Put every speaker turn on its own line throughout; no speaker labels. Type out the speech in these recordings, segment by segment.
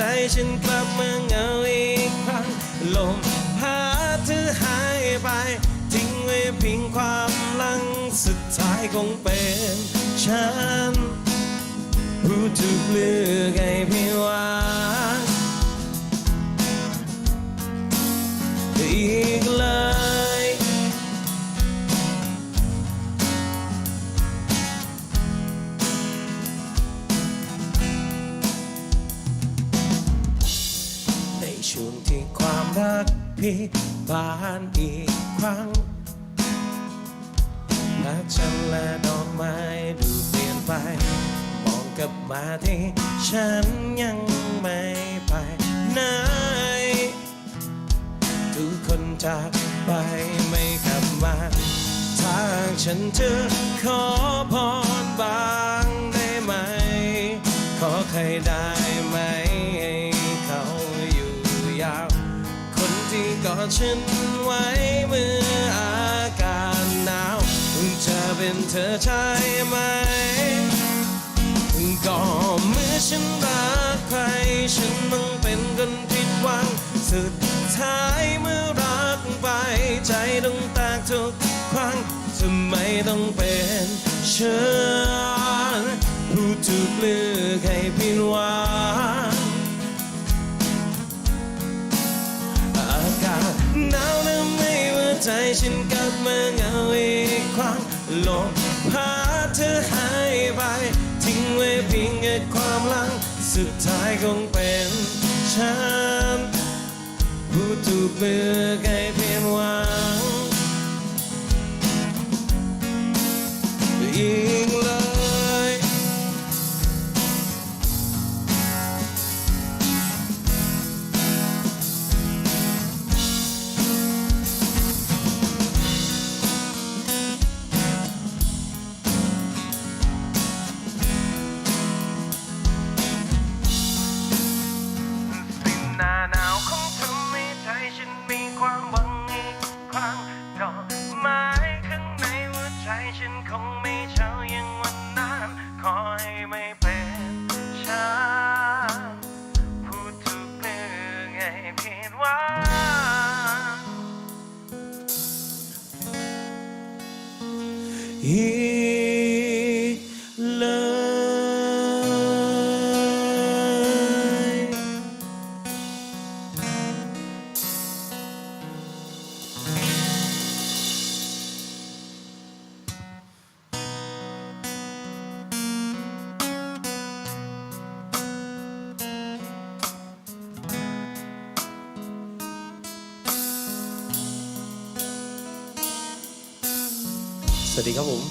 ใจฉันกลับมาเงาอีกครั้ง ลมพาเธอหายไป ทิ้งไว้เพียงความลังสุดท้ายคงเป็นฉัน ผู้ถูกเลือกให้พี่วา ช่วงที่ความรักพี่บานอีกครั้งและฉันและดอกไม้ดูเปลี่ยนไป มองกลับมาที่ฉันยังไม่ไปไหนทุกคนจากไปไม่กลับมา ทางฉันเจอขอพรบา ฉันไว้เมื่ออากาศหนาวจะเป็นเธอใช่ไหม ก็เมื่อฉันรักใคร ฉันต้องเป็นคนผิดหวัง สุดท้ายเมื่อรักไป ใจต้องแตกทุกครั้งทำไมต้องเป็นฉันผู้ถูกเลือกให้ผิดหวัง ใจฉันกลับมาเหงาอีกครั้งลมพาเธอหายไป ทิ้งไว้เพียงแค่ความหลัง สุดท้ายคงเป็นฉันผู้ถูกเลือไกลเพียงวัง อี วัสดีครับผม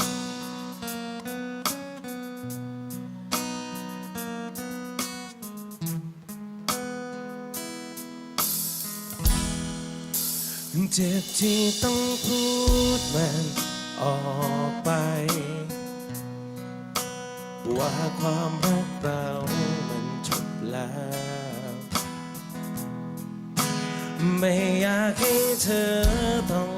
เจ็บที่ต้องพูดมันออกไป ว่าความรักเรามันจบแล้ว ไม่อยากให้เธอต้อง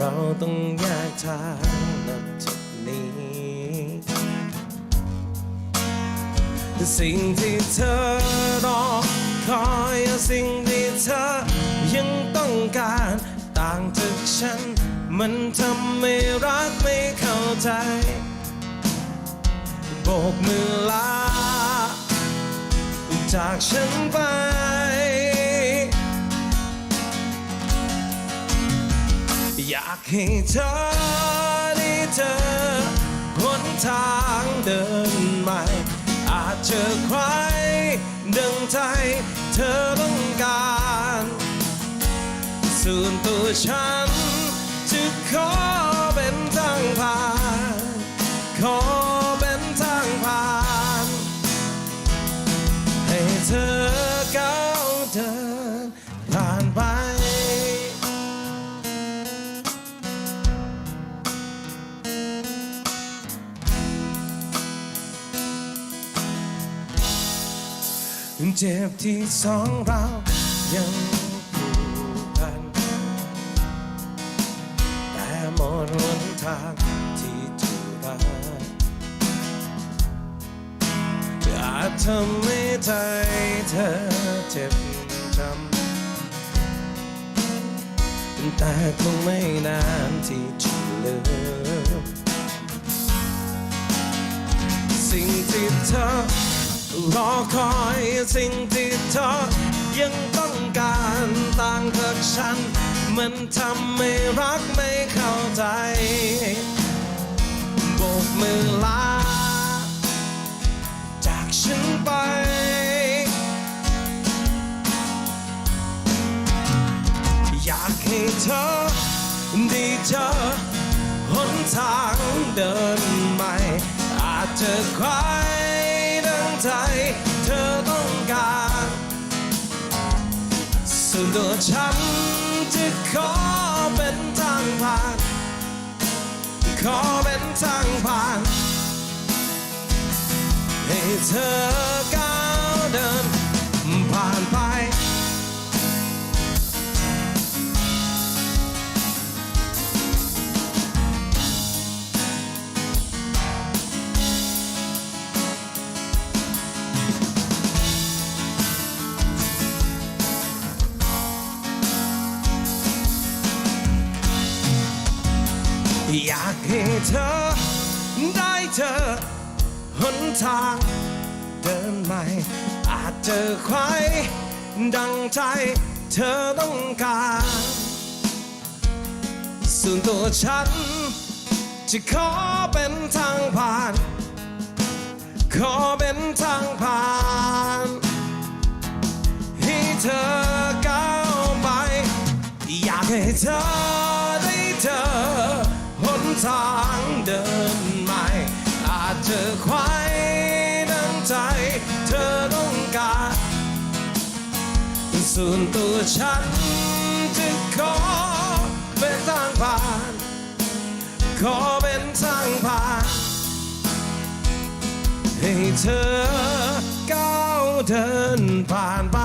เราต้องแยกทางนับจากนี้ สิ่งที่เธอรอคอยสิ่งที่เธอยังต้องการต่างจากฉัน มันทำให้รักไม่เข้าใจโบกมือลาจากฉันไป อยากให้เธอได้เจอหนทางเดินใหม่ อาจเจอใครดังใจเธอต้องการส่วนตัวฉันจะขอ เจ็บที่สองเรายังผูกพัน แต่หมดหนทางที่จะรักอาจทำให้ใจเธอเจ็บจำแต่คงไม่นานที่จะลืมสิ่งที่เธอ รอคอยสิ่งที่เธอยังต้องการต่างจากฉัน มันทำให้รักไม่เข้าใจโบกมือลา จากฉันไป อยากให้เธอได้เจอหนทางเดินใหม่ อาจจะใครดัง ใจเธอต้องการส่วนตัวฉันจะขอเป็นทางผ่าน ขอเป็นทางผ่าน ให้เธอ เธอ ได้เจอหนทางเดินใหม่ อาจเจอใคร ดังใจเธอต้องการส่วนตัวฉัน จะขอเป็นทางผ่าน ขอเป็นทางผ่านให้เธอก้าวไป อยากให้เธอ ส่วนตัวฉันจะขอเป็นทางผ่าน ขอเป็นทางผ่านให้เธอก้าวเดินผ่านไป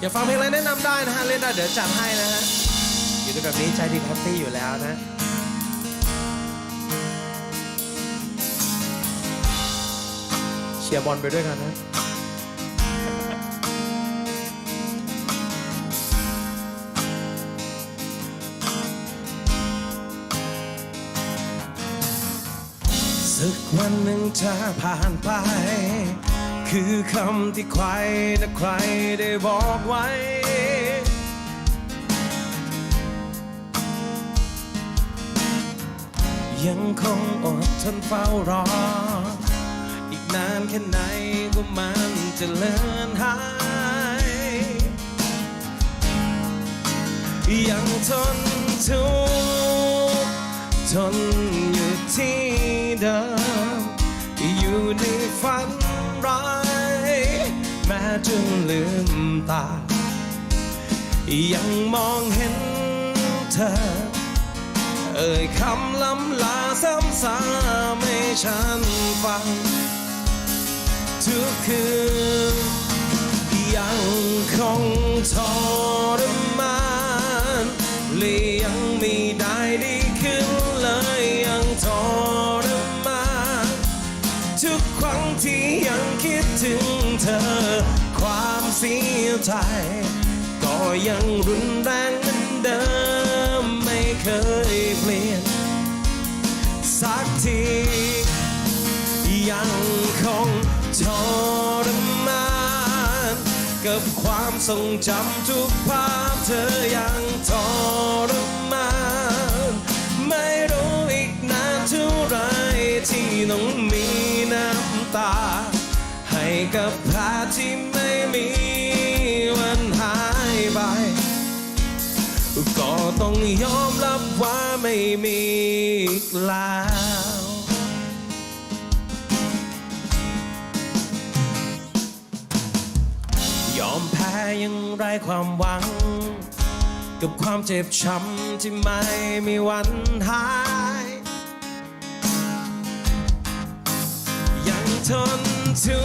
อยากฟังเพลงอะไรแนะนำได้นะฮะ เล่นได้เดี๋ยวจัดให้นะฮะ อยู่ด้วยแบบนี้ใจดีแฮปปี้อยู่แล้วนะ เชียร์บอลไปด้วยกันนะสักวันหนึ่งจะผ่านไป คือคำที่ใครแต่ใครได้บอกไว้ ยังคงอดทนเฝ้ารอ อีกนานแค่ไหนก็มันจะเลือนหาย ยังทนทุกข์ทนอยู่ที่เดิม อยู่ในฝัน จะลืมตา ยังมองเห็นเธอ เอ่ยคำล้ำลาซ้ำซ้ำให้ฉันฟัง ทุกคืนยังคงทรมานและยังไม่ได้ดีขึ้นเลยยังทรมานทุกครั้งที่ยังคิดถึง เสียใจก็ยังรุนแรงเหมือนเดิมไม่เคยเปลี่ยน สักทียังคงทรมานกับความทรงจำทุกภาพเธอยังทรมานไม่รู้อีกนานเท่าไรที่ต้องมีน้ำตา ให้กับ ยอมรับว่าไม่มีอีกแล้วยอมแพ้ยังไร้ความหวัง กับความเจ็บช้ำที่ไม่มีวันหาย ยังทนทุ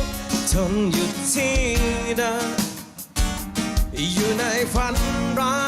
กข์ทนอยู่ที่เดิม อยู่ในฝันร้าย